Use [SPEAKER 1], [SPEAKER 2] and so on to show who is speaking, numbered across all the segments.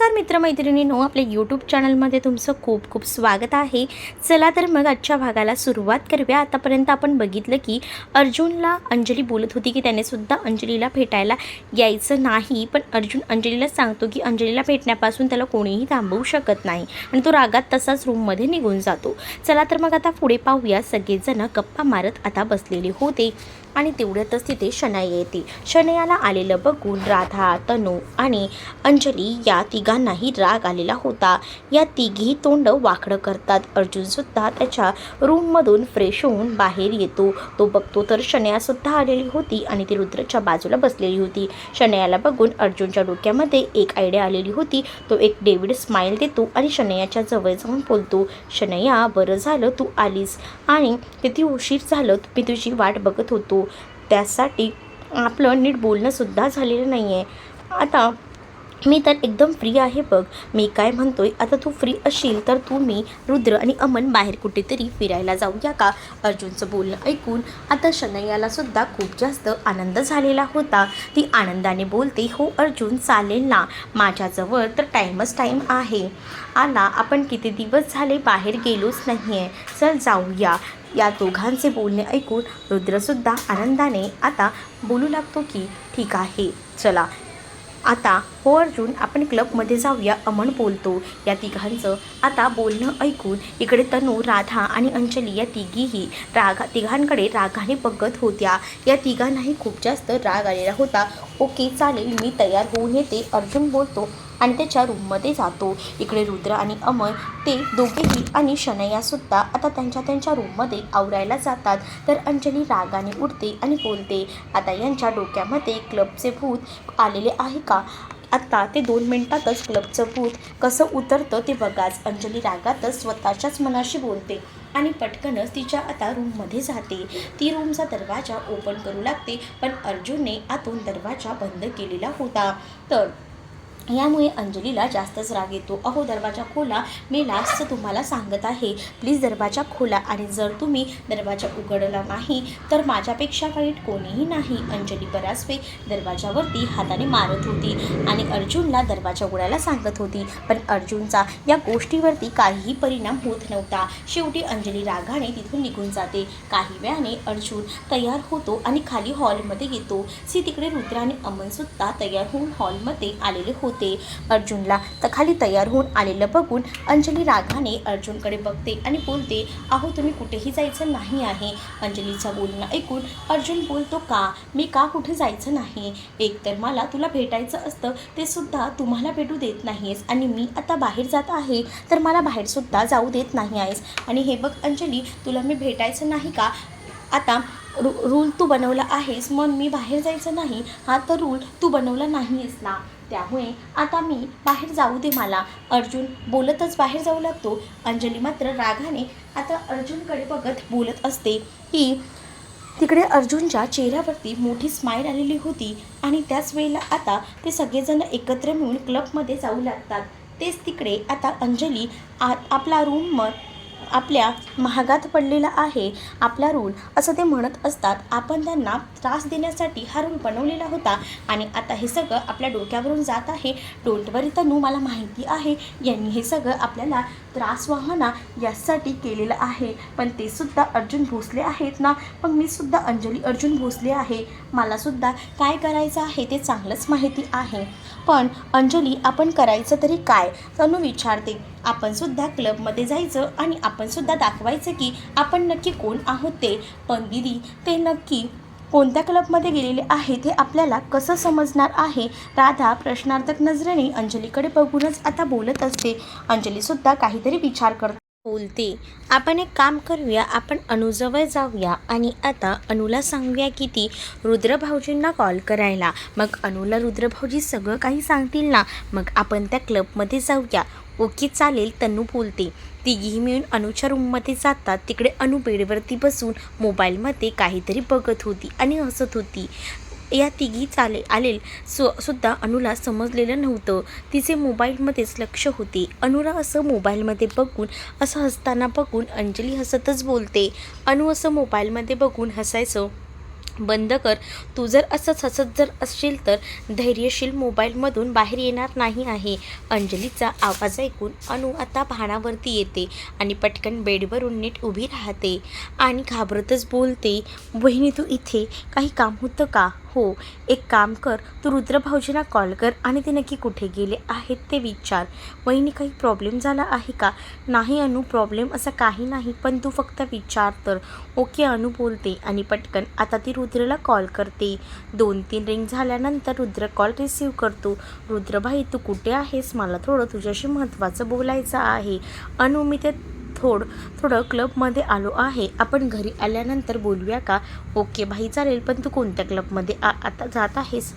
[SPEAKER 1] नमस्कार मित्रमैत्रिणींनो आपल्या यूट्यूब चॅनलमध्ये तुमचं खूप खूप स्वागत आहे. चला तर मग आजच्या भागाला सुरुवात करूया. आतापर्यंत आपण बघितलं की अर्जुनला अंजली बोलत होती की त्याने सुद्धा अंजलीला भेटायला यायचं नाही. पण अर्जुन अंजलीला सांगतो की अंजलीला भेटण्यापासून त्याला कोणीही थांबवू शकत नाही आणि तो रागात तसाच रूममध्ये निघून जातो. चला तर मग आता पुढे पाहूया. सगळेजण गप्पा मारत आता बसलेले होते. आणि तेवढ्यातच तिथे शनाई येते. शनयाला आलेलं बघून राधा तनू आणि अंजली या तिघांनाही राग आलेला होता. या तिघी तोंड वाकडं करतात. अर्जुनसुद्धा त्याच्या रूममधून फ्रेश होऊन बाहेर येतो. तो बघतो तर शनयासुद्धा आलेली होती आणि ती रुद्रच्या बाजूला बसलेली होती. शनयाला बघून अर्जुनच्या डोक्यामध्ये एक आयडिया आलेली होती. तो एक डेव्हिड स्माईल देतो आणि शनयाच्या जवळ जाऊन बोलतो शनया बरं झालं तू आलीस. आणि किती उशीर झालं मी तुझी वाट बघत होतो. त्यासाठी आपलं नीट बोलणंसुद्धा झालेलं नाही आहे आता मी तर एकदम फ्री आहे बघ. मी काय म्हणतोय? आता तू फ्री असशील तर तू मी रुद्र आणि अमन बाहेर कुठेतरी फिरायला जाऊया का? अर्जुनचं बोलणं ऐकून आता शनैयालासुद्धा खूप जास्त आनंद झालेला होता. ती आनंदाने बोलते हो अर्जुन चालेल ना. माझ्याजवळ तर टाईमच टाईम आहे. आला आपण किती दिवस झाले बाहेर गेलोच नाही आहे चल जाऊया. या दोघांचे बोलणे ऐकून रुद्रसुद्धा आनंदाने आता बोलू लागतो की ठीक आहे चला. आता हो अर्जुन आपण क्लबमध्ये जाऊया अमन बोलतो. या तिघांचं आता बोलणं ऐकून इकडे तनू राधा आणि अंजली या तिघीही रागा तिघांकडे रागाने बघत होत्या. या तिघांनाही खूप जास्त राग आलेला होता. ओके चालेल मी तयार होऊन येते अर्जुन बोलतो आणि त्याच्या रूममध्ये जातो. इकडे रुद्र आणि अमर ते दोघेही आणि शनयासुद्धा आता त्यांच्या त्यांच्या रूममध्ये आवरायला जातात. तर अंजली रागाने उठते आणि बोलते आता यांच्या डोक्यामध्ये क्लबचे भूत आलेले आहे का? आत्ता ते दोन मिनिटातच क्लबचं भूत कसं उतरतं ते बघाच. अंजली रागातच स्वतःच्याच मनाशी बोलते आणि पटकनच तिच्या आता रूममध्ये जाते. ती रूमचा दरवाजा ओपन करू लागते पण अर्जुनने आतून दरवाजा बंद केलेला होता. तर यामुळे अंजलीला जास्तच राग येतो. अहो दरवाजा खोला. मी लास्ट तुम्हाला सांगत आहे. प्लीज दरवाजा खोला आणि जर तुम्ही दरवाजा उघडला नाही तर माझ्यापेक्षा वाईट कोणीही नाही. अंजली बराच वेळ दरवाजावरती हाताने मारत होती आणि अर्जुनला दरवाजा उघडायला सांगत होती. पण अर्जुनचा या गोष्टीवरती काहीही परिणाम होत नव्हता. शेवटी अंजली रागाने तिथून निघून जाते. काही वेळाने अर्जुन तयार होतो आणि खाली हॉलमध्ये येतो. सी तिकडे रुद्र आणि अमनसुद्धा तयार होऊन हॉलमध्ये आलेले होते. अर्जुनला तर खाली तयार होऊन आलेलं बघून अंजली रागाने अर्जुनकडे बघते आणि बोलते अहो तुम्ही कुठेही जायचं नाही आहे. अंजलीचं बोलणं ऐकून अर्जुन बोलतो का? मी का कुठे जायचं नाही? एक तर मला तुला भेटायचं असतं ते सुद्धा तुम्हाला भेटू देत नाहीस आणि मी आता बाहेर जात आहे तर मला बाहेरसुद्धा जाऊ देत नाही आहेस. आणि हे बघ अंजली तुला मी भेटायचं नाही का? आता रू रूल तू बनवला आहेस मग मी बाहेर जायचं नाही? हा तर रूल तू बनवला नाहीस ना. त्यामुळे आता मी बाहेर जाऊ दे मला. अर्जुन बोलतच बाहेर जाऊ लागतो. अंजली मात्र रागाने आता अर्जुनकडे बघत बोलत असते की तिकडे अर्जुनच्या चेहऱ्यावरती मोठी स्माईल आलेली होती आणि त्याच वेळेला आता ते सगळेजण एकत्र मिळून क्लबमध्ये जाऊ लागतात. तेच तिकडे आता अंजली आ आपला रूम आपल्या महागात पडलेला आहे आपला रूल असं ते म्हणत असतात. आपण त्यांना त्रास देण्यासाठी हा रूल बनवलेला होता आणि आता हे सगळं आपल्या डोक्यावरून जात आहे. डोंट वरी तनू मला माहिती आहे. यांनी हे सगळं आपल्याला त्रास वाहना यासाठी केलेलं आहे. पण ते सुद्धा अर्जुन भोसले आहेत ना? पण मी सुद्धा अंजली अर्जुन भोसले आहे. मलासुद्धा काय करायचं आहे ते चांगलंच माहिती आहे. पण अंजली आपण करायचं तरी काय? तनू विचारते. आपण सुद्धा क्लबमध्ये जायचं आणि आपण सुद्धा दाखवायचं की आपण नक्की कोण आहोत ते. पण दिदी ते नक्की कोणत्या क्लबमध्ये गेलेले आहे ते आपल्याला कसं समजणार आहे? राधा प्रश्नार्थक नजरेने अंजलीकडे बघूनच आता बोलत असते. अंजलीसुद्धा काहीतरी विचार करते बोलते. आपण एक काम करूया आपण अनुजवळ जाऊया आणि आता अनुला सांगूया की ती रुद्रभाऊजींना कॉल करायला. मग अनुला रुद्रभाऊजी सगळं काही सांगतील ना? मग आपण त्या क्लबमध्ये जाऊया. ओके चालेल तनू बोलते तिघीही मिळून अनुच्या रूममध्ये जातात. तिकडे अनु बेडवरती बसून मोबाईलमध्ये काहीतरी बघत होती आणि हसत होती. या तिघी चाले आलेल सु सुद्धा अनुला समजलेलं नव्हतं. तिचे मोबाईलमध्येच लक्ष होते. अनुला असं मोबाईलमध्ये बघून असं हसताना बघून अंजली हसतच बोलते. अनु असं मोबाईलमध्ये बघून हसायचं बंद कर. तू जर असंच हसत जर असशील तर धैर्यशील मोबाईलमधून बाहेर येणार नाही आहे. अंजलीचा आवाज ऐकून अनु आता भाणावरती येते आणि पटकन बेडवरून नीट उभी राहते. आणि घाबरतच बोलते बहिणी तू इथे काही काम होतं का? हो एक काम कर. तू रुद्रभाऊजींना कॉल कर आणि ते नक्की कुठे गेले आहेत ते विचार. वहिनी काही प्रॉब्लेम झाला आहे का? नाही अनु प्रॉब्लेम असा काही नाही पण तू फक्त विचार तर. ओके अनु बोलते आणि पटकन आता ती रुद्रला कॉल करते. दोन तीन रिंग झाल्यानंतर रुद्र कॉल रिसीव करतो. रुद्रभाई तू कुठे आहेस? मला थोडं तुझ्याशी महत्त्वाचं बोलायचं आहे. अनु मी ते थोड थोडं क्लबमध्ये आलो आहे. आपण घरी आल्यानंतर बोलूया का? ओके भाई चालेल पण तू कोणत्या क्लबमध्ये आ आता जात आहेस?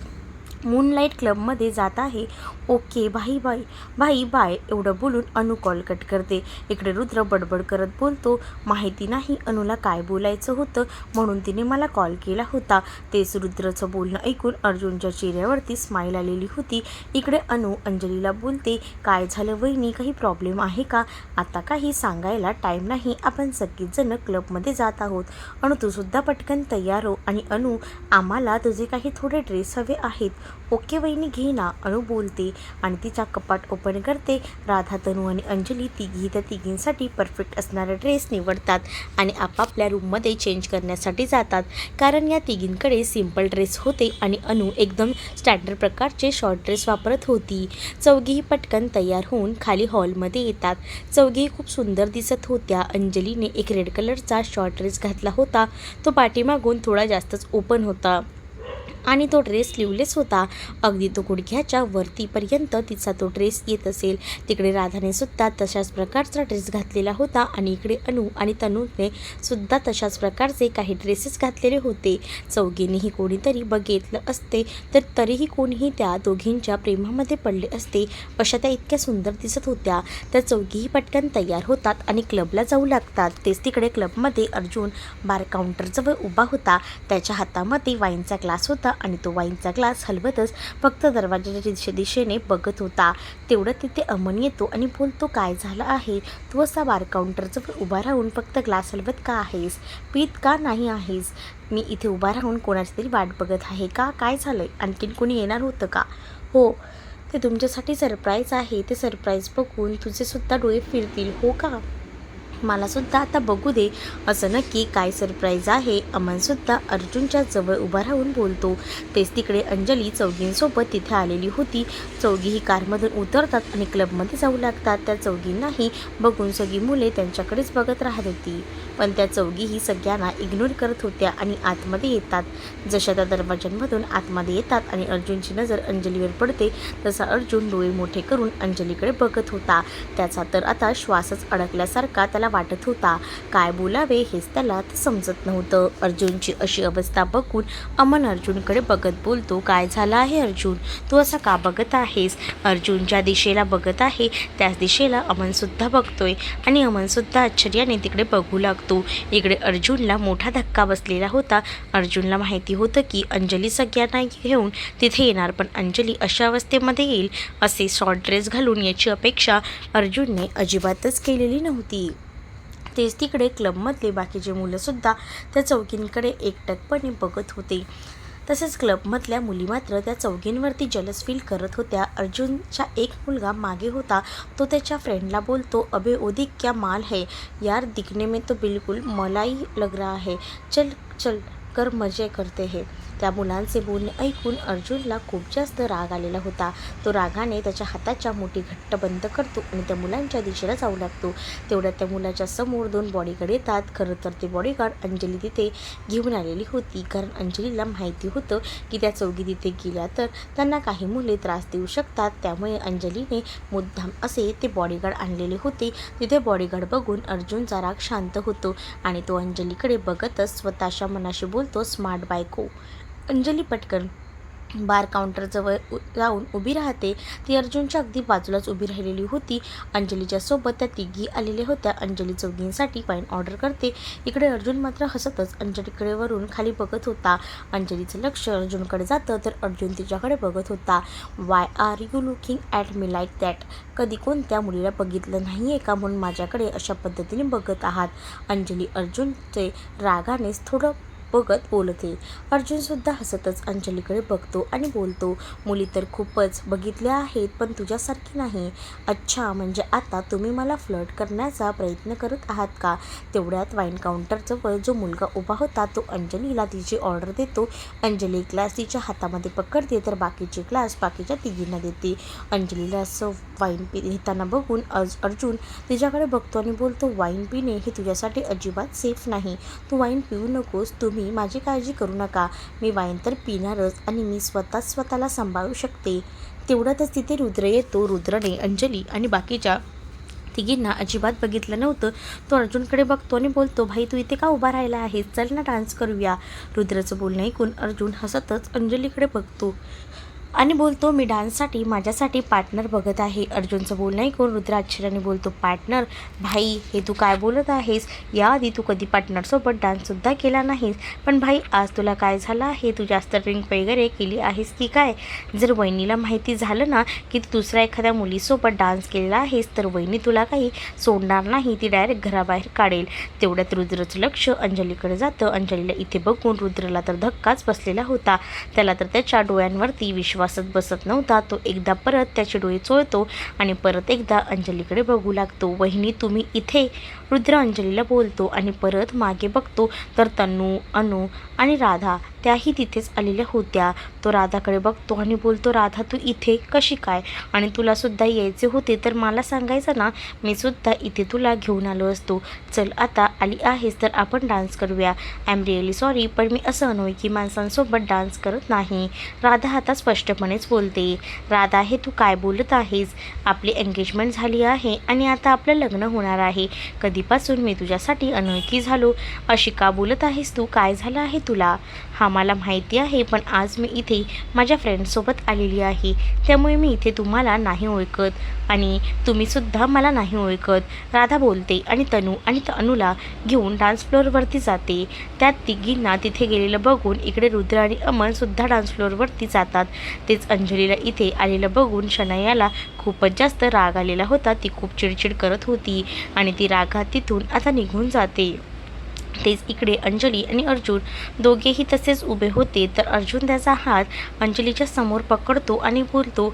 [SPEAKER 1] मूनलाईट क्लबमध्ये जात आहे. ओके भाई बाई. भाई बाय. एवढं बोलून अनु कॉल कट करते. इकडे रुद्र बडबड करत बोलतो माहिती नाही अनुला काय बोलायचं होतं? म्हणून तिने मला कॉल केला होता. तेच रुद्रचं बोलणं ऐकून अर्जुनच्या चेहऱ्यावरती स्माईल आलेली होती. इकडे अनु अंजलीला बोलते काय झालं वहिनी? काही प्रॉब्लेम आहे का? आता काही सांगायला टाईम नाही. आपण सगळीजणं क्लबमध्ये जात आहोत. अनु तू सुद्धा पटकन तयार हो. आणि अनु आम्हाला तुझे काही थोडे ड्रेस हवे आहेत. ओके वहिनी घे ना अणू बोलते आणि तिचा कपाट ओपन करते. राधा तनू आणि अंजली तिघी त्या तिघींसाठी परफेक्ट असणारा ड्रेस निवडतात आणि आपापल्या रूममध्ये चेंज करण्यासाठी जातात. कारण या तिघींकडे सिंपल ड्रेस होते आणि अनु एकदम स्टँडर्ड प्रकारचे शॉर्ट ड्रेस वापरत होती. चौघीही पटकन तयार होऊन खाली हॉलमध्ये येतात. चौघीही खूप सुंदर दिसत होत्या. अंजलीने एक रेड कलरचा शॉर्ट ड्रेस घातला होता. तो पाठीमागून थोडा जास्तच ओपन होता. आणि तो ड्रेस स्लीवलेस होता. अगदी तो गुडघ्याच्या वरतीपर्यंत तिचा तो ड्रेस येत असेल. तिकडे राधाने सुद्धा तशाच प्रकारचा ड्रेस घातलेला होता आणि इकडे अनु आणि तनूने सुद्धा तशाच प्रकारचे काही ड्रेसेस घातलेले होते. चौघींनीही कोणीतरी बघितलं असते तर तरीही कोणीही त्या दोघींच्या प्रेमामध्ये पडले असते अशा त्या इतक्या सुंदर दिसत होत्या. त्या चौघीही पटकन तयार होतात आणि क्लबला जाऊ लागतात. तेच तिकडे क्लबमध्ये अर्जुन बार काउंटरजवळ उभा होता. त्याच्या हातामध्ये वाईनचा ग्लास होता आणि तो वाईनचा ग्लास हलवतच फक्त दरवाजाच्या दिशे दिशेने बघत होता. तेवढं तिथे अमन येतो आणि बोलतो काय झालं आहे? तू असा बार काउंटरजवळ उभा राहून फक्त ग्लास हलवत का आहेस? पीत का नाही आहेस? मी इथे उभा राहून कोणाची तरी वाट बघत आहे का? काय झालंय? आणखीन कोणी येणार होतं का? हो ते तुमच्यासाठी सरप्राईज आहे. ते सरप्राईज बघून तुझेसुद्धा डोळे फिरतील. हो का? मलासुद्धा आता बघू दे. असं नक्की काय सरप्राईज आहे अमनसुद्धा अर्जुनच्या जवळ उभा राहून बोलतो. तेच तिकडे अंजली चौघींसोबत तिथे आलेली होती. चौघीही कारमधून उतरतात आणि क्लबमध्ये जाऊ लागतात. त्या चौघींनाही बघून सगळी मुले त्यांच्याकडेच बघत राहत होती. पण त्या चौघीही सगळ्यांना इग्नोर करत होत्या आणि आतमध्ये येतात. जशा त्या दरवाजांमधून आतमध्ये येतात आणि अर्जुनची नजर अंजलीवर पडते तसा अर्जुन डोळे मोठे करून अंजलीकडे बघत होता. त्याचा तर आता श्वासच अडकल्यासारखा त्याला वाटत होता. काय बोलावे हेच त्याला तर समजत नव्हतं. अर्जुनची अशी अवस्था बघून अमन अर्जुनकडे बघत बोलतो काय झालं आहे अर्जुन? तू असा का बघत आहेस? अर्जुन ज्या दिशेला बघत आहे त्याच दिशेला अमनसुद्धा बघतोय आणि अमनसुद्धा आश्चर्याने तिकडे बघू लागतो. इकडे अर्जुनला मोठा धक्का बसलेला होता. अर्जुनला माहिती होतं की अंजली सगळ्यांना घेऊन तिथे येणार पण अंजली अशा अवस्थेमध्ये येईल असे शॉर्ट ड्रेस घालून याची अपेक्षा अर्जुनने अजिबातच केलेली नव्हती. तेच तिकडे क्लबमधले बाकीचे मुलंसुद्धा त्या चौकींकडे एकटकपणे बघत होते. तसेच क्लबमधल्या मुली मात्र त्या चौघींवरती जलस फील करत होत्या. अर्जुनचा एक मुलगा मागे होता. तो त्याच्या फ्रेंडला बोलतो अबे ओदिक क्या माल है? यार दिखने में तो बिलकुल मलाई लग रहा है. चल चल कर मजे करते हैं. त्या मुलांचे बोलणे ऐकून अर्जुनला खूप जास्त राग आलेला होता. तो रागाने त्याच्या हाताच्या मोठी घट्ट बंद करतो आणि त्या मुलांच्या दिशेला जाऊ लागतो. तेवढ्यात त्या मुलाच्या समोर दोन बॉडीगार्ड येतात. खरं तर ते बॉडीगार्ड अंजली तिथे घेऊन आलेली होती. कारण अंजलीला माहिती होतं की त्या चौघी तिथे गेल्या तर त्यांना काही मुले त्रास देऊ शकतात. त्यामुळे अंजलीने मुद्दाम असे ते बॉडीगार्ड आणलेले होते. तिथे बॉडीगार्ड बघून अर्जुनचा राग शांत होतो आणि तो अंजलीकडे बघतच स्वतःच्या मनाशी बोलतो स्मार्ट बायको. अंजली पटकन बार काउंटरजवळ उ जाऊन उभी राहते. ती अर्जुनच्या अगदी बाजूलाच उभी राहिलेली होती. अंजलीच्या सोबत त्या तिघी आलेल्या होत्या. अंजली चौघींसाठी वाईन ऑर्डर करते. इकडे अर्जुन मात्र हसतच. अंजलीकडे वरून खाली बघत होता. अंजलीचं लक्ष अर्जुनकडे जातं तर अर्जुन तिच्याकडे बघत होता. Why are you looking at me like that कधी कोणत्या मुलीला बघितलं नाही आहे का म्हणून माझ्याकडे अशा पद्धतीने बघत आहात? अंजली अर्जुनचे रागानेच थोडं बघत बोलते. अर्जुनसुद्धा हसतच अंजलीकडे बघतो आणि बोलतो मुली तर खूपच बघितल्या आहेत पण तुझ्यासारखी नाही. अच्छा म्हणजे आता तुम्ही मला फ्लर्ट करण्याचा प्रयत्न करत आहात का तेवढ्यात वाईन काउंटरजवळ जो मुलगा उभा होता तो अंजलीला तिची ऑर्डर देतो. अंजली एक ग्लास तिच्या हातामध्ये पकडते तर बाकीचे ग्लास बाकीच्या तिघींना देते. अंजलीला असं वाईन पि घेताना बघून अज अर्जुन तिच्याकडे बघतो आणि बोलतो वाईन पिणे हे तुझ्यासाठी अजिबात सेफ नाही. तू वाईन पिऊ नकोस. तुम्ही माझी काळजी करू नका. मी वाईन तर पिणारच आणि मी स्वतःच स्वतःला सांभाळू शकते. तेवढ्यातच तिथे रुद्र येतो. रुद्रने अंजली आणि बाकीच्या तिघींना अजिबात बघितलं नव्हतं. तो अर्जुनकडे बघतो आणि बोलतो भाई तू इथे का उभा राहिला आहेस? चल ना डान्स करूया. रुद्रचं बोलणं ऐकून अर्जुन हसतच अंजलीकडे बघतो. आणि बोलतो मी डान्ससाठी माझ्यासाठी पार्टनर बघत आहे. अर्जुनचं बोलणं ऐकून रुद्र आश्चर्याने बोलतो पार्टनर भाई हे तू काय बोलत आहेस? याआधी तू कधी पार्टनरसोबत डान्ससुद्धा केला नाहीस. पण भाई आज तुला काय झालं आहे? तू जास्त ड्रिंक वगैरे केली आहेस की काय? जर वहिनीला माहिती झालं ना की तू दुसऱ्या एखाद्या मुलीसोबत डान्स केलेला आहेस तर वहिनी तुला काही सोडणार नाही. ती डायरेक्ट घराबाहेर काढेल. तेवढ्यात रुद्रचं लक्ष अंजलीकडे जातं. अंजलीला इथे बघून रुद्रला तर धक्काच बसलेला होता. त्याला तर त्याच्या डोळ्यांवरती विश्वास विश्वासच बसत नव्हता तो एकदा परत त्याचे डोळे चोळतो आणि परत एकदा अंजलीकडे बघू लागतो. वहिनी तुम्ही इथे? रुद्र अंजलीला बोलतो आणि परत मागे बघतो. तर तन्नू अनु आणि राधा त्याही तिथेच आलेल्या होत्या. तो राधाकडे बघतो आणि बोलतो राधा तू इथे कशी काय? आणि तुलासुद्धा यायचे होते तर मला सांगायचं ना? मी सुद्धा इथे तुला घेऊन आलो असतो. चल आता आली आहेस तर आपण डान्स करूया. आय एम रिअली सॉरी पण मी असं अनोळखी माणसांसोबत डान्स करत नाही. राधा आता स्पष्टपणेच बोलते. राधा हे तू काय बोलत आहेस? आपली एंगेजमेंट झाली आहे आणि आता आपलं लग्न होणार आहे. कधीपासून मी तुझ्यासाठी अनोळखी झालो. अशी का बोलत आहेस तू? काय झालं आहे तुला? हा मला माहिती आहे पण आज मी इथे माझ्या फ्रेंडसोबत आलेली आहे. त्यामुळे मी इथे तुम्हाला नाही ओळखत आणि तुम्हीसुद्धा मला नाही ओळखत. राधा बोलते आणि तनू आणि तनूला घेऊन डान्स फ्लोअरवरती जाते. त्यात तिघींना तिथे गेलेलं बघून इकडे रुद्र आणि अमनसुद्धा डान्स फ्लोअरवरती जातात. तेच अंजलीला इथे आलेलं बघून शनयाला खूपच जास्त राग आलेला होता. ती खूप चिडचिड करत होती आणि ती रागात तिथून आता निघून जाते. तेच इकडे अंजली आणि अर्जुन दोघेही तसेच उभे होते. तर अर्जुन त्याचा हात अंजलीच्या समोर पकडतो आणि बोलतो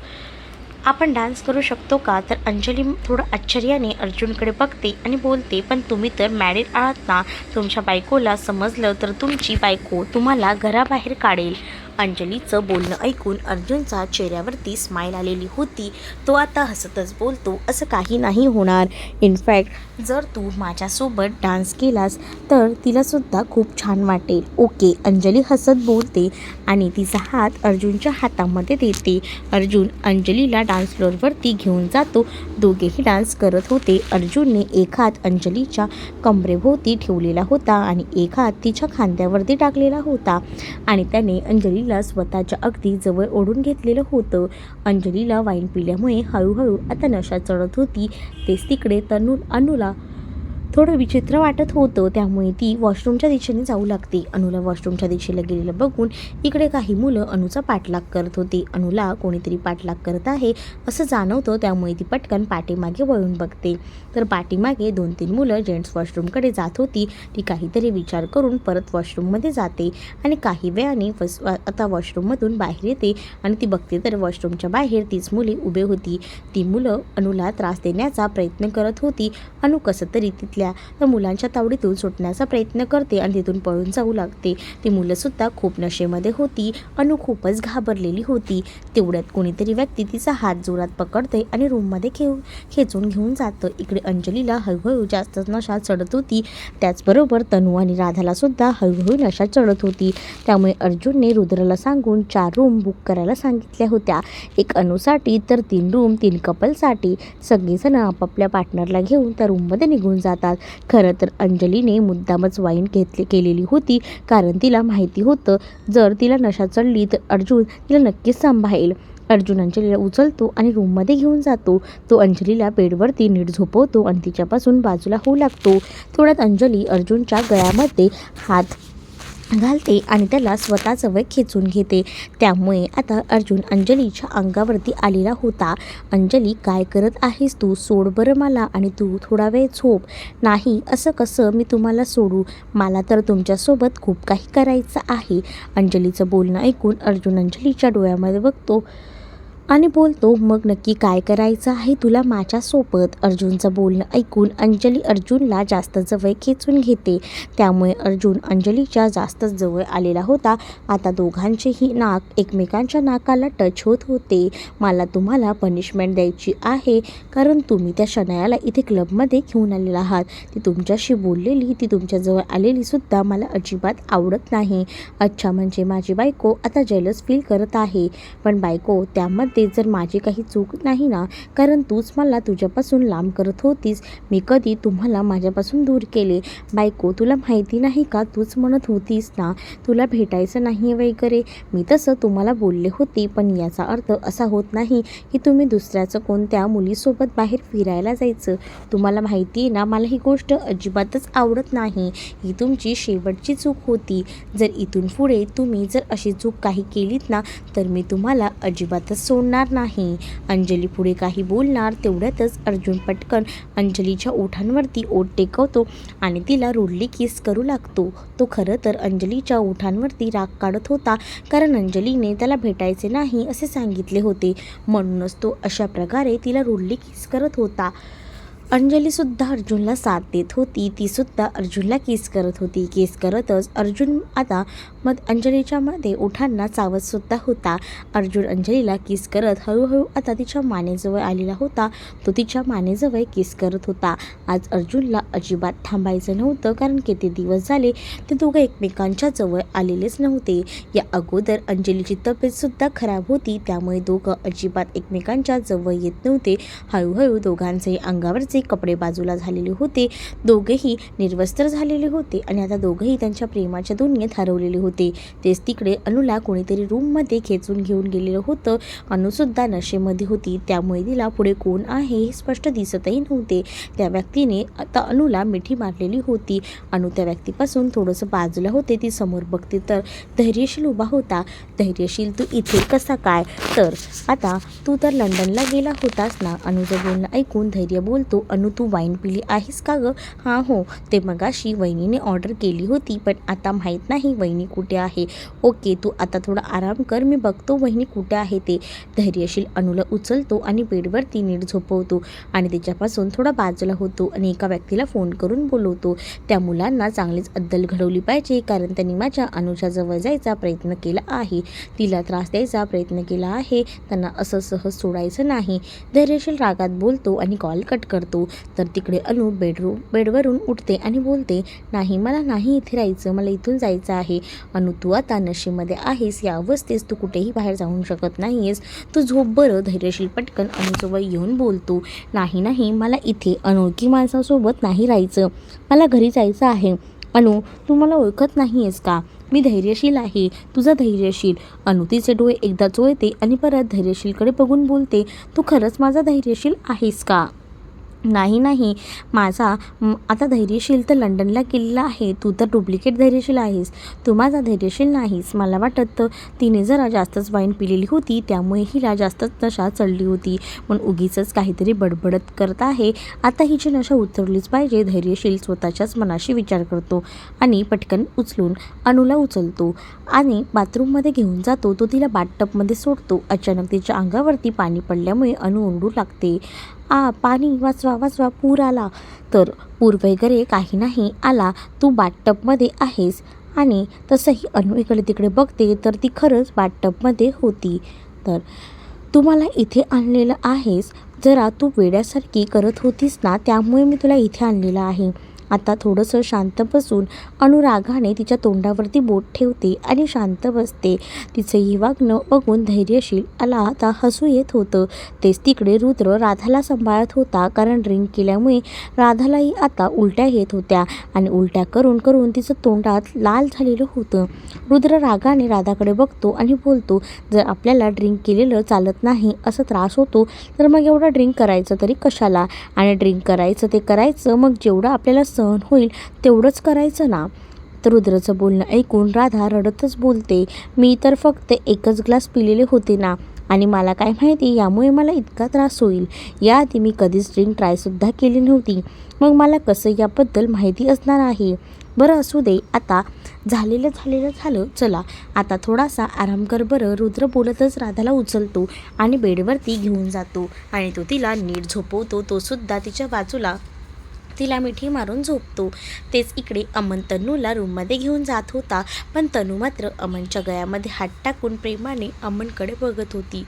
[SPEAKER 1] आपण डान्स करू शकतो का? तर अंजली थोडं आश्चर्याने अर्जुनकडे बघते आणि बोलते पण तुम्ही तर मॅरिड आहात ना? तुमच्या बायकोला समजलं तर तुमची बायको तुम्हाला घराबाहेर काढेल. अंजलीचं बोलणं ऐकून अर्जुनचा चेहऱ्यावरती स्माईल आलेली होती. तो आता हसतच बोलतो असं काही नाही होणार. इनफॅक्ट जर तू माझ्यासोबत डान्स केलास तर तिलासुद्धा खूप छान वाटेल. ओके अंजली हसत बोलते आणि तिचा हात अर्जुनच्या हातामध्ये देते. अर्जुन अंजलीला डान्स फ्लोअरवरती घेऊन जातो. दोघेही डान्स करत होते. अर्जुनने एक हात अंजलीच्या कमरेभोवती ठेवलेला होता आणि एक हात तिच्या खांद्यावरती टाकलेला होता. आणि त्याने अंजलीला स्वतःच्या अगदी जवळ ओढून घेतलेलं होतं. अंजलीला वाईन पिल्यामुळे हळूहळू आता नशा चढत होती. तेच तिकडे तनू अनुला थोडं विचित्र वाटत होतं त्यामुळे ती वॉशरूमच्या दिशेने जाऊ लागते. अनुला वॉशरूमच्या दिशेला गेलेलं बघून इकडे काही मुलं अनुचा पाठलाग करत होती. अनुला कोणीतरी पाठलाग करत आहे असं जाणवतं त्यामुळे ती पटकन पाठीमागे वळून बघते. तर पाठीमागे दोन तीन मुलं जेंट्स वॉशरूमकडे जात होती. ती काहीतरी विचार करून परत वॉशरूममध्ये जाते आणि काही वेळाने फस आता वॉशरूममधून बाहेर येते आणि ती बघते तर वॉशरूमच्या बाहेर तीच मुले उभे होती. ती मुलं अनुला त्रास देण्याचा प्रयत्न करत होती. अनु कसं तरी असल्या तर मुलांच्या तावडीतून सुटण्याचा प्रयत्न करते आणि तिथून पळून जाऊ लागते. ती मुलंसुद्धा खूप नशेमध्ये होती अनु खूपच घाबरलेली होती. तेवढ्यात कोणीतरी व्यक्ती तिचा हात जोरात पकडते आणि रूममध्ये खेळ खेचून घेऊन जातं. इकडे अंजलीला हळूहळू जास्त नशा चढत होती. त्याचबरोबर तनू आणि राधालासुद्धा हळूहळू नशा चढत होती. त्यामुळे अर्जुनने रुद्रला सांगून चार रूम बुक करायला सांगितल्या होत्या. एक अनुसाठी तर तीन रूम तीन कपलसाठी. सगळेजण आपापल्या पार्टनरला घेऊन त्या रूममध्ये निघून जातात. खरं तर अंजलीने मुद्दामच वाईन घेतली केलेली होती कारण तिला माहिती होतं जर तिला नशा चढली तर अर्जुन तिला नक्कीच सांभाळेल. अर्जुन अंजलीला उचलतो आणि रूममध्ये घेऊन जातो. तो अंजलीला बेडवरती नीट झोपवतो आणि तिच्यापासून बाजूला होऊ लागतो. थोड्यात अंजली अर्जुनच्या गळ्यामध्ये हात घालते आणि त्याला स्वतःजवळ खेचून घेते. त्यामुळे आता अर्जुन अंजलीच्या अंगावरती आलेला होता. अंजली काय करत आहेस तू? सोड बरं मला आणि तू थोडा वेळ झोप. नाही असं कसं मी तुम्हाला सोडू? मला तर तुमच्यासोबत खूप काही करायचं आहे. अंजलीचं बोलणं ऐकून अर्जुन अंजलीच्या डोळ्यामध्ये बघतो. आणि बोलतो मग नक्की काय करायचं आहे तुला माझ्यासोबत? अर्जुनचं बोलणं ऐकून अंजली अर्जुनला जास्त जवळ खेचून घेते. त्यामुळे अर्जुन अंजलीच्या जास्त जवळ आलेला होता. आता दोघांचेही नाक एकमेकांच्या नाकाला टच होत होते. मला तुम्हाला पनिशमेंट द्यायची आहे कारण तुम्ही त्या शनायाला इथे क्लबमध्ये घेऊन आलेला आहात. ती तुमच्याशी बोललेली ती तुमच्याजवळ आलेली सुद्धा मला अजिबात आवडत नाही. अच्छा म्हणजे माझी बायको आता जेलस फील करत आहे. पण बायको त्यामध्ये ते जर माझी काही चूक नाही ना कारण तूच मला तुझ्यापासून लांब करत होतीस. मी कधी तुम्हाला माझ्यापासून दूर केले? बायको तुला माहिती नाही का? तूच म्हणत होतीस ना तुला भेटायचं नाही वगैरे. मी तसं तुम्हाला बोलले होते पण याचा अर्थ असा होत नाही की तुम्ही दुसऱ्याचं कोणत्या मुलीसोबत बाहेर फिरायला जायचं. तुम्हाला माहिती आहे ना मला ही गोष्ट अजिबातच आवडत नाही. ही तुमची शेवटची चूक होती. जर इथून पुढे तुम्ही जर अशी चूक काही केलीत ना तर मी तुम्हाला अजिबातच सोडणार नाही. अंजली पुढे काही बोलणार तेवढ्यातच अर्जुन पटकन अंजलीच्या ओठांवरती ओठ टेकवतो आणि तिला रुडली किस करू लागतो. तो खरं तर अंजलीच्या ओठांवरती राग काढत होता कारण अंजलीने त्याला भेटायचे नाही असे सांगितले होते. म्हणूनच तो अशा प्रकारे तिला रुडली किस करत होता. अंजलीसुद्धा अर्जुनला साथ देत होती. तीसुद्धा अर्जुनला केस करत होती. केस करतच अर्जुन आता मग अंजलीच्या मध्ये ओठांना चावतसुद्धा होता. अर्जुन अंजलीला किस करत हळूहळू आता तिच्या मानेजवळ आलेला होता. तो तिच्या मानेजवळ किस करत होता. आज अर्जुनला अजिबात थांबायचं नव्हतं कारण किती दिवस झाले ते दोघं एकमेकांच्या जवळ आलेलेच नव्हते. या अगोदर अंजलीची तब्येतसुद्धा खराब होती. त्यामुळे दोघं अजिबात एकमेकांच्या जवळ येत नव्हते. हळूहळू दोघांचे अंगावरचे कपडे बाजूला झालेले होते. दोघेही निर्वस्त्र झालेले होते आणि आता दोघंही त्यांच्या प्रेमाच्या दुनियेत हरवलेले होते. तेच तिकडे अनुला कोणीतरी रूममध्ये खेचून घेऊन गेलेलं होतं. अनुसुद्धा नशेमध्ये होती. त्यामुळे तिला पुढे कोण आहे हे स्पष्ट दिसतही नव्हते. त्या व्यक्तीने आता अनुला मिठी मारलेली होती. अनु त्या व्यक्तीपासून थोडंसं बाजूला होते. ती समोर बघते तर धैर्यशील उभा होता. धैर्यशील तू इथे कसा काय? तर आता तू तर लंडनला गेला होतास ना? अनुचं बोलणं ऐकून धैर्य बोलतो. अनु तू वाईन पिली आहेस का गं? हां हो. ते मगाशी वहिनीने ऑर्डर केली होती पण आता माहीत नाही वहिनी कुठे आहे. ओके तू आता थोडा आराम कर मी बघतो वहिनी कुठे आहे ते. धैर्यशील अनुला उचलतो आणि बेडवरती नीट झोपवतो आणि त्याच्यापासून थोडा बाजूला होतो आणि एका व्यक्तीला फोन करून बोलवतो. त्या मुलांना चांगलीच अद्दल घडवली पाहिजे कारण त्यांनी माझ्या अनुजाजवळ जायचा प्रयत्न केला आहे. तिला त्रास द्यायचा प्रयत्न केला आहे. त्यांना असं सहज सोडायचं नाही. धैर्यशील रागात बोलतो आणि कॉल कट करतो. तर तिकडे अनु बेडरूम बेडवरून उठते आणि बोलते नाही मला नाही इथे राहायचं मला इथून जायचं आहे. अनु तू आता नशेमध्ये आहेस या अवस्थेस तू कुठेही बाहेर जाऊ शकत नाही आहेस तू झोप बरं धैर्यशील पटकन अनुजवळ येऊन बोलतो नाही नाही मला इथे अनोळखी माणसासोबत नाही राहायचं. मला घरी जायचं आहे. अनु तू मला ओळखत नाही आहेस का? मी धैर्यशील आहे. तुझा धैर्यशील. अनु तिचे डोळे एकदा चोळते आणि परत धैर्यशीलकडे बघून बोलते तू खरंच माझा धैर्यशील आहेस का? नाही नाही. माझा आता धैर्यशील तर लंडनला किल्ला आहे. तू तर डुप्लिकेट धैर्यशील आहेस. तू माझा धैर्यशील नाहीस. मला वाटत तिने जरा जास्तच वाईन पिलेली होती त्यामुळे हिला जास्तच नशा चढली होती. पण उगीचच काहीतरी बडबडत करत आहे. आता हिची नशा उतरलीच पाहिजे. धैर्यशील स्वतःच्याच मनाशी विचार करतो आणि पटकन उचलून अनुला उचलतो आणि बाथरूममध्ये घेऊन जातो. तो तिला बाथटबमध्ये सोडतो. अचानक तिच्या अंगावरती पाणी पडल्यामुळे अनु ओरडू लागते. आ पाणी वाचवा वाचवा पूर आला तर पूर वगैरे काही नाही आला. तू बाथटबमध्ये आहेस. आणि तसंही अनु इकडे तिकडे बघते तर ती खरंच बाटटपमध्ये होती. तर तू मला इथे आणलेलं आहेस. जरा तू वेड्यासारखी करत होतीस ना त्यामुळे मी तुला इथे आणलेलं आहे. आता थोडंसं शांत बसून अनुरागाने तिच्या तोंडावरती बोट ठेवते आणि शांत बसते. तिचं ही वागणं बघून धैर्यशील आला आता हसू येत होतं. तेच तिकडे रुद्र राधाला सांभाळत होता कारण ड्रिंक केल्यामुळे राधालाही आता उलट्या येत होत्या आणि उलट्या करून करून तिचं तोंडात लाल झालेलं होतं. रुद्र रागाने राधाकडे बघतो आणि बोलतो जर आपल्याला ड्रिंक केलेलं चालत नाही असं त्रास होतो तर मग एवढा ड्रिंक करायचं तरी कशाला? आणि ड्रिंक करायचं ते करायचं मग जेवढं आपल्याला सहन होईल तेवढंच करायचं ना? तर रुद्रचं बोलणं ऐकून राधा रडतच बोलते मी तर फक्त एकच ग्लास पिलेले होते ना आणि मला काय माहिती यामुळे मला इतका त्रास होईल. याआधी मी कधीच ड्रिंक ट्रायसुद्धा केली नव्हती. मग मला कसं याबद्दल माहिती असणार आहे? बरं असू दे. आता झालेलं झालेलं झालं. चला. आता थोडासा आराम कर बरं. रुद्र बोलतच राधाला उचलतो आणि बेडवरती घेऊन जातो आणि तो तिला नीट झोपवतो. तोसुद्धा तिच्या बाजूला तिला मिठी मारून झोपतो. तेच इकडे अमन तनूला रूममध्ये घेऊन जात होता. पण तनू मात्र अमनच्या गळ्यामध्ये हात टाकून प्रेमाने अमनकडे बघत होती.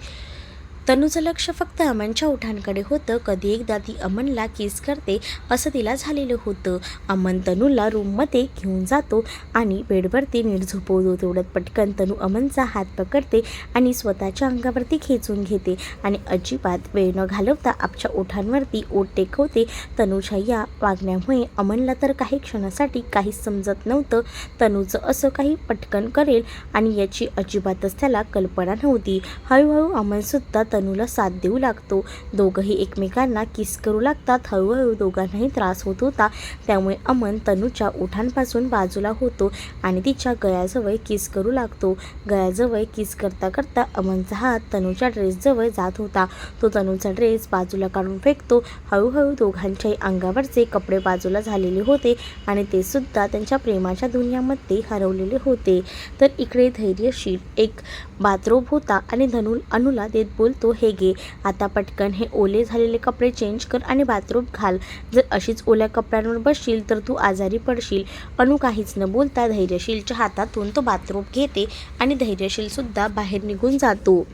[SPEAKER 1] तनूचं लक्ष फक्त अमनच्या ओठांकडे होतं. कधी एकदा ती अमनला किस करते असं तिला झालेलं होतं. अमन तनूला रूममध्ये घेऊन जातो आणि बेडवरती नीट झोपवतो. तेवढ्यात पटकन तनू अमनचा हात पकडते आणि स्वतःच्या अंगावरती खेचून घेते आणि अजिबात वेळ न घालवता आपच्या ओठांवरती ओठ टेकवते. तनूच्या या वागण्यामुळे अमनला तर काही क्षणासाठी काहीच समजत नव्हतं. तनूचं असं काही पटकन करेल आणि याची अजिबातच त्याला कल्पना नव्हती. हळूहळू अमनसुद्धा तनूला साथ देऊ लागतो. दोघंही एकमेकांना किस करू लागतात. हळूहळू दोघांनाही त्रास होत होता. त्यामुळे अमन तनूच्या ओठांपासून बाजूला होतो आणि तिच्या गळ्याजवळ किस करू लागतो. गळ्याजवळ किस करता करता अमनचा हात तनूच्या ड्रेसजवळ जात होता. तो तनूचा ड्रेस बाजूला काढून फेकतो. हळूहळू दोघांच्याही अंगावरचे कपडे बाजूला झालेले होते आणि ते सुद्धा त्यांच्या प्रेमाच्या दुनियामध्ये हरवलेले होते. तर इकडे धैर्यशील एक बाथरोब होता आणि धनु अनुला देत बोलतो तो हे गे आता पटकन हे ओले झालेले कपडे चेंज कर आणि बाथरूम घाल. जर अशीच ओल्या कपड्यांवर बसशील तर तू आजारी पडशील. अनु काहीच न बोलता धैर्यशीलच्या हातातून तो बाथरूम घेते आणि धैर्यशीलसुद्धा बाहेर निघून जातो.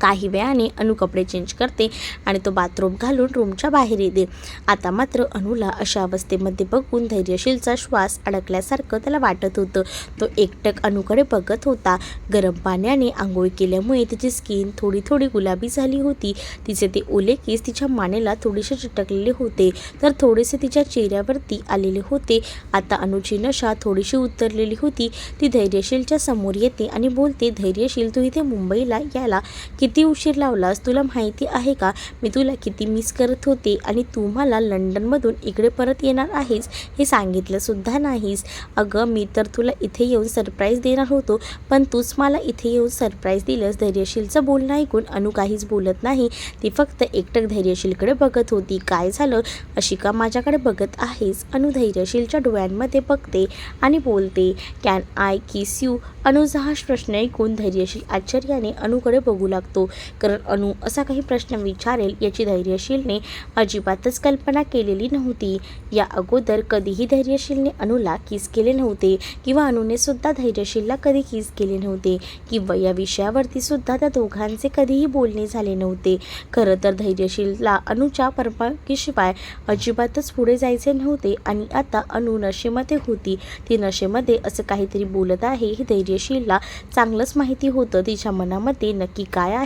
[SPEAKER 1] काही वेळाने अनु कपडे चेंज करते आणि तो बाथरूम घालून रूमच्या बाहेर येते. आता मात्र अनुला अशा अवस्थेमध्ये बघून धैर्यशीलचा श्वास अडकल्यासारखं त्याला वाटत होतं. तो एकटक अनुकडे बघत होता. गरम पाण्याने आंघोळ केल्यामुळे तिची स्किन थोडी थोडी गुलाबी झाली होती. तिचे ते ओले केस तिच्या मानेला थोडेसे चिटकलेले होते. तर थोडेसे तिच्या चेहऱ्यावरती आलेले होते. आता अनुची नशा थोडीशी उतरलेली होती. ती धैर्यशीलच्या समोर येते आणि बोलते धैर्यशील तू इथे मुंबईला यायला की किती उशीर लावलास? तुला माहिती आहे का? मी तुला किती मिस करत होते आणि तू मला लंडनमधून इकडे परत येणार आहेस हे सांगितलंसुद्धा नाहीस. अगं मी तर तुला इथे येऊन सरप्राईज देणार होतो पण तूच मला इथे येऊन सरप्राईज दिलंस. धैर्यशीलचं बोलणं ऐकून अनु काहीच बोलत नाही. ती फक्त एकटक धैर्यशीलकडे बघत होती. काय झालं? अशी का माझ्याकडे बघत आहेस? अनु धैर्यशीलच्या डोळ्यांमध्ये बघते आणि बोलते कॅन आय किस यू अनुजहाश प्रश्न ऐकून धैर्यशील आश्चर्याने अनुकडे बघू लागतो. कारण अनु असा काही प्रश्न विचारेल याची धैर्यशीलने अजिबातच कल्पना केलेली नव्हती. या अगोदर कधीही धैर्यशीलने अनुला किस केले नव्हते किंवा अनुने सुद्धा धैर्यशीलला कधी किस केले नव्हते किंवा या विषयावरती सुद्धा त्या दोघांचे कधीही बोलणे झाले नव्हते. खरं तर धैर्यशीलला अनुच्या परवानगीशिवाय अजिबातच पुढे जायचे नव्हते आणि आता अनु नशेमध्ये होती. ती नशेमध्ये असं काहीतरी बोलत आहे हे धैर्यशीलला चांगलंच माहिती होतं. तिच्या मनामध्ये नक्की काय आहे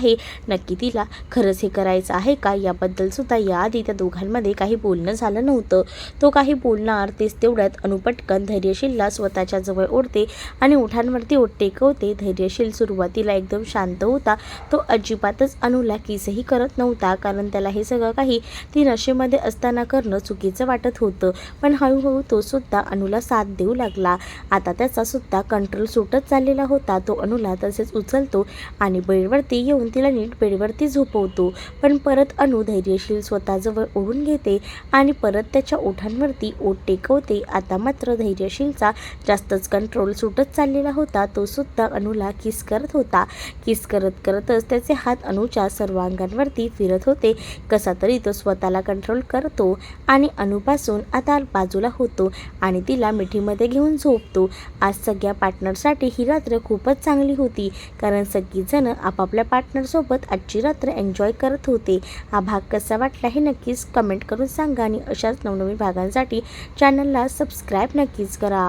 [SPEAKER 1] नक्की तिला खरंच हे करायचं आहे का? याबद्दल सुद्धा याआधी त्या दोघांमध्ये काही बोलणं झालं नव्हतं. तो काही बोलणार तेच तेवढ्यात अनुपटकन धैर्यशीलला स्वतःच्या जवळ ओढते आणि उठांवरती ओठ टेकवते. धैर्यशील सुरुवातीला एकदम शांत होता. तो अजिबातच अनुला किसही करत नव्हता कारण त्याला हे सगळं काही ती नशेमध्ये असताना करणं चुकीचं वाटत होतं. पण हळूहळू तो सुद्धा अनुला साथ देऊ लागला. आता त्याचा सुद्धा कंट्रोल सुटत चाललेला होता. तो अनुला तसेच उचलतो आणि बेडवरती येऊन तिला नीट बेडवरती झोपवतो. पण परत अनु धैर्यशील स्वतःजवळ ओढून घेते आणि परत त्याच्या ओठांवरती ओठ टेकवते. आता मात्र धैर्यशीलचा जास्तच कंट्रोल सुटत चाललेला होता. तो सुद्धा अनुला किस करत होता. किस करत करतच त्याचे हात अनुच्या सर्वांगांवरती फिरत होते. कसा तरी तो स्वतःला कंट्रोल करतो आणि अनुपासून आता बाजूला होतो आणि तिला मिठीमध्ये घेऊन झोपतो. आज सगळ्या पार्टनरसाठी ही रात्र खूपच चांगली होती. कारण सगळीजणं आपापल्या पार्टनर पार्टनरसोबत आजची रात्र एन्जॉय करत होते. हा भाग कसा वाटला हे नक्कीच कमेंट करून सांगा आणि अशाच नवनवीन भागांसाठी चॅनलला सबस्क्राईब नक्कीच करा.